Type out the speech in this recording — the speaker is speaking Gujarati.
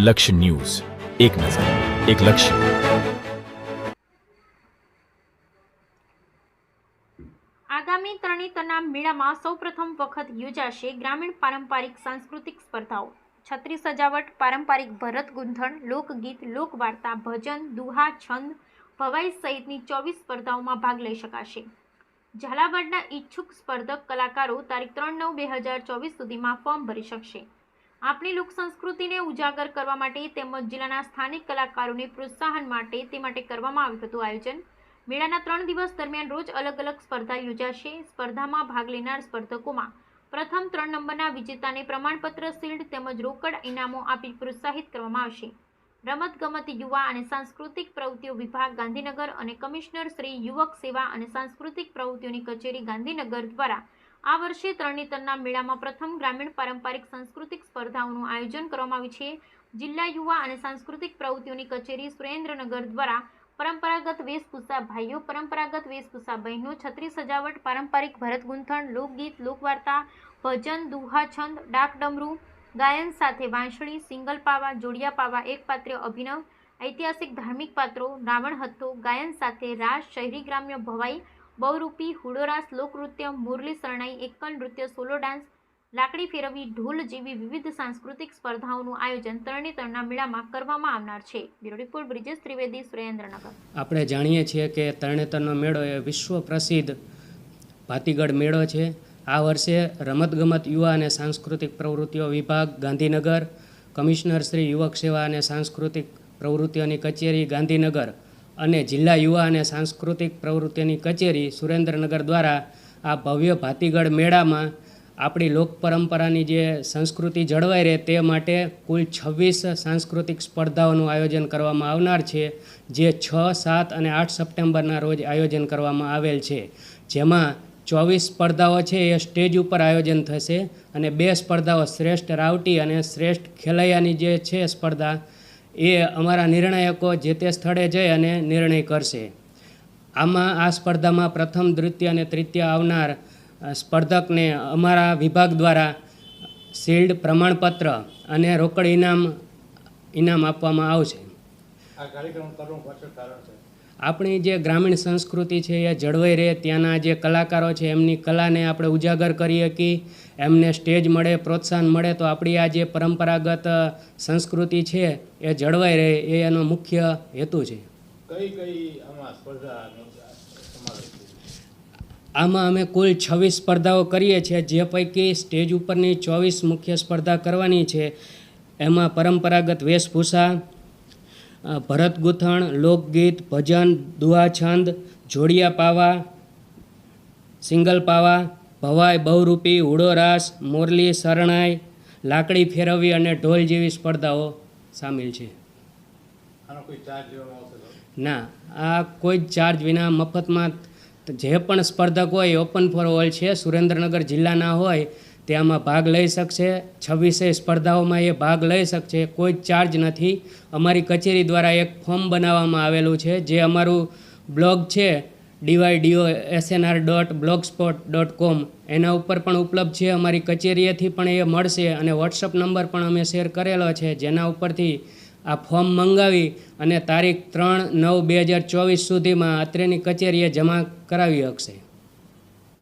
લક્ષ્ય ન્યૂઝ. એક નજર, એક લક્ષ્ય. આગામી તરણેતરના મેળામાં સૌપ્રથમ વખત યોજાશે ગ્રામીણ પારંપરિક સાંસ્કૃતિક સ્પર્ધાઓ. છત્રી સજાવટ, પારંપરિક ભરત ગૂંથણ, લોકગીત, લોકવાર્તા, ભજન, દુહા, છંદ, ભવાઈ સહિતની ચોવીસ સ્પર્ધાઓમાં ભાગ લઈ શકાશે. ઝાલાવાડના ઈચ્છુક સ્પર્ધક કલાકારો તારીખ ત્રણ નવ બે હજાર ચોવીસ સુધીમાં ફોર્મ ભરી શકશે. આપણી લોક સંસ્કૃતિને ઉજાગર કરવા માટે તેમજ જિલ્લાના સ્થાનિક કલાકારોને પ્રોત્સાહન માટે તે માટે કરવામાં આવ્યું હતું આયોજન. મેળાના ત્રણ દિવસ દરમિયાન રોજ અલગ અલગ સ્પર્ધા યોજાશે. સ્પર્ધામાં ભાગ લેનાર સ્પર્ધકોમાં પ્રથમ ત્રણ નંબરના વિજેતાને પ્રમાણપત્ર, શિલ્ડ તેમજ રોકડ ઇનામો આપી પ્રોત્સાહિત કરવામાં આવશે. રમત ગમત યુવા અને સાંસ્કૃતિક પ્રવૃત્તિઓ વિભાગ, ગાંધીનગર અને કમિશનર શ્રી યુવક સેવા અને સાંસ્કૃતિક પ્રવૃત્તિઓની કચેરી ગાંધીનગર દ્વારા આ વર્ષે તરણેતરના મેળામાં પ્રથમ ગ્રામીણ પારંપરિક સાંસ્કૃતિક સ્પર્ધાઓનું આયોજન કરવામાં આવ્યું છે. જિલ્લા યુવા અને સાંસ્કૃતિક પ્રવૃત્તિઓની કચેરી સુરેન્દ્રનગર દ્વારા પરંપરાગત વેશભૂષા, ભાઈઓ પરંપરાગત વેશભૂષા, બહેનો છત્રી સજાવટ, પારંપરિક ભરત ગૂંથણ, લોકગીત, લોકવાર્તા, ભજન, દુહા, છંદ, ડાક ડમરૂ, ગાયન સાથે વાંસળી, સિંગલ પાવા, જોડિયા પાવા એકપાત્રીય અભિનવ, ઐતિહાસિક ધાર્મિક પાત્રો, રાવણ હથ્થો, ગાયન સાથે રાસ, શહેરી ગ્રામ્ય ભવાઈ બહુરૂપી હુડોરાસ લોકનૃત્ય મુરલી શરણાઈ, એકલ નૃત્ય, સોલો ડાન્સ, લાકડી ફેરવવી, ઢોલ જેવી વિવિધ સાંસ્કૃતિક સ્પર્ધાઓનું આયોજન તરણેતરના મેળામાં કરવામાં આવનાર છે. Bureau report, Brijesh Trivedi, Surendranagar. આપણે જાણીએ છીએ કે તરણેતરનો મેળો એ વિશ્વ પ્રસિદ્ધ ભાતીગઢ મેળો છે. આ વર્ષે રમતગમત યુવા અને સાંસ્કૃતિક પ્રવૃત્તિઓ વિભાગ, ગાંધીનગર, કમિશનર શ્રી યુવક સેવા અને સાંસ્કૃતિક પ્રવૃત્તિઓની કચેરી ગાંધીનગર અને જિલ્લા યુવા અને સાંસ્કૃતિક પ્રવૃત્તિની કચેરી સુરેન્દ્રનગર દ્વારા આ ભવ્ય ભાતીગઢ મેળામાં આપણી લોક પરંપરાની જે સંસ્કૃતિ જળવાઈ રહે તે માટે કુલ છવ્વીસ સાંસ્કૃતિક સ્પર્ધાઓનું આયોજન કરવામાં આવનાર છે, જે છ, સાત અને આઠ સપ્ટેમ્બરના રોજ આયોજન કરવામાં આવેલ છે. જેમાં ચોવીસ સ્પર્ધાઓ છે એ સ્ટેજ ઉપર આયોજન થશે અને બે સ્પર્ધાઓ શ્રેષ્ઠ રાવટી અને શ્રેષ્ઠ ખેલૈયાની જે છે સ્પર્ધા એ અમારા નિર્ણાયકો જે તે સ્થળે જઈ અને નિર્ણય કરશે. આમાં આ સ્પર્ધામાં પ્રથમ, દ્વિતીય અને તૃતીય આવનાર સ્પર્ધકને અમારા વિભાગ દ્વારા શિલ્ડ, પ્રમાણપત્ર અને રોકડ ઇનામ ઇનામ આપવામાં આવશે. આ કાર્યક્રમ કરવાનું પાછળ કારણ છે? આપણી જે ગ્રામીણ સંસ્કૃતિ છે એ જળવાઈ રહે. ત્યાંના જે કલાકારો છે એમની કલાને આપણે ઉજાગર કરી શકીએ એમને સ્ટેજ મળે પ્રોત્સાહન મળે તો આપણી આ જે પરંપરાગત સંસ્કૃતિ છે એ જળવાઈ રહે એ એનો મુખ્ય હેતુ છે. કઈ કઈ આમાં આમાં અમે કુલ છવ્વીસ સ્પર્ધાઓ કરીએ છીએ જે પૈકી સ્ટેજ ઉપરની ચોવીસ મુખ્ય સ્પર્ધા કરવાની છે. એમાં પરંપરાગત વેશભૂષા ભરત ગૂંથણ લોકગીત ભજન દુહાછંદ જોડિયા પાવા સિંગલ પાવા ભવાઈ બહુરૂપી હુડોરાસ મોરલી શરણાઈ લાકડી ફેરવવી અને ઢોલ જેવી સ્પર્ધાઓ સામેલ છે. ના આ કોઈ જ ચાર્જ વિના મફતમાં જે પણ સ્પર્ધક હોય ઓપન ફોર ઓલ છે. સુરેન્દ્રનગર જિલ્લાના હોય તે આમાં ભાગ લઈ શકશે, છવ્વીસે સ્પર્ધાઓમાં એ ભાગ લઈ શકશે, કોઈ ચાર્જ નથી. અમારી કચેરી દ્વારા એક ફોર્મ બનાવવામાં આવેલું છે, જે અમારું બ્લોગ છે D Y D O S N R dot blogspot dot com એના ઉપર પણ ઉપલબ્ધ છે, અમારી કચેરીએથી પણ એ મળશે અને વોટ્સઅપ નંબર પણ અમે શેર કરેલો છે, જેના ઉપરથી આ ફોર્મ મંગાવી અને તારીખ ત્રણ નવ બે હજાર ચોવીસ સુધીમાં અત્રેની કચેરીએ જમા કરાવી શકશે